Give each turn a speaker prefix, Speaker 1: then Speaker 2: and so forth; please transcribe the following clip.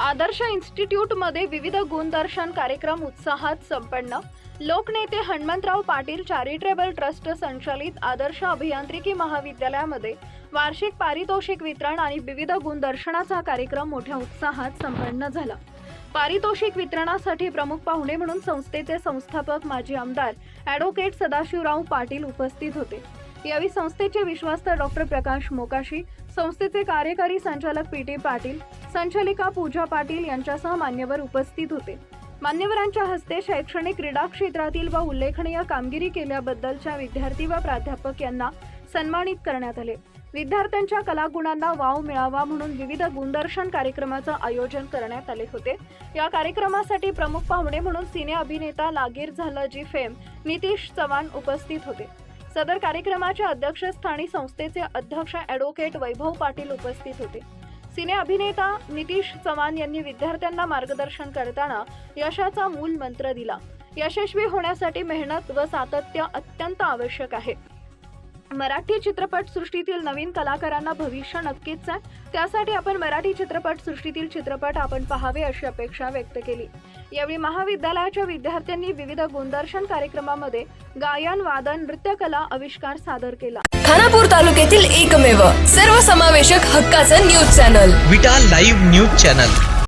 Speaker 1: आदर्श इन्स्टिट्यूटमध्ये विविध गुणदर्शन कार्यक्रम उत्साहात संपन्न. लोकनेते हनुमंतराव पाटील चॅरिटेबल ट्रस्ट संचालित आदर्श अभियांत्रिकी महाविद्यालयामध्ये वार्षिक पारितोषिक वितरण आणि विविध गुणदर्शनाचा कार्यक्रम मोठ्या उत्साहात संपन्न झाला. पारितोषिक वितरणासाठी प्रमुख पाहुणे म्हणून संस्थेचे संस्थापक माजी आमदार ॲडव्होकेट सदाशिवराव पाटील उपस्थित होते. यावेळी संस्थेचे विश्वास्त डॉक्टर प्रकाश मोकाशी संस्थेचे कार्यकारी संचालक पी टी पाटील संचालिका पूजा पाटील यांच्यासह मान्यवर उपस्थित होते. मान्यवरांच्या हस्ते शैक्षणिक क्रीडा क्षेत्रातील व उल्लेखनीय कामगिरी केल्याबद्दलच्या विद्यार्थी व प्राध्यापक यांना सन्मानित करण्यात आले. विद्यार्थ्यांच्या कलागुणांना वाव मिळावा म्हणून विविध गुणदर्शन कार्यक्रमाचं आयोजन करण्यात आले होते. या कार्यक्रमासाठी प्रमुख पाहुणे म्हणून सिने अभिनेता लागीर झाला जी फेम नितीश चव्हाण उपस्थित होते. सदर कार्यक्रमाच्या अध्यक्षस्थानी संस्थेचे अध्यक्ष ॲडव्होकेट वैभव पाटील उपस्थित होते. सिने अभिनेता नितीश चव्हाण यांनी विद्यार्थ्यांना मार्गदर्शन करताना यशाचा मूल मंत्र दिला. यशस्वी होण्यासाठी मेहनत व सातत्य अत्यंत आवश्यक आहे. मराठी चित्रपट सृष्टीतील नवीन कलाकारांना भविष्य नक्कीच आहे. त्यासाठी आपण मराठी चित्रपट सृष्टीतील चित्रपट आपण पाहावे अशी अपेक्षा व्यक्त केली. यावेळी महाविद्यालयाच्या विद्यार्थ्यांनी विविध गुणदर्शन कार्यक्रमामध्ये गायन वादन नृत्यकला आविष्कार सादर केला.
Speaker 2: खानापूर तालुक्यातील एकमेव सर्वसमावेशक हक्काचं news channel.
Speaker 3: Vita live news channel.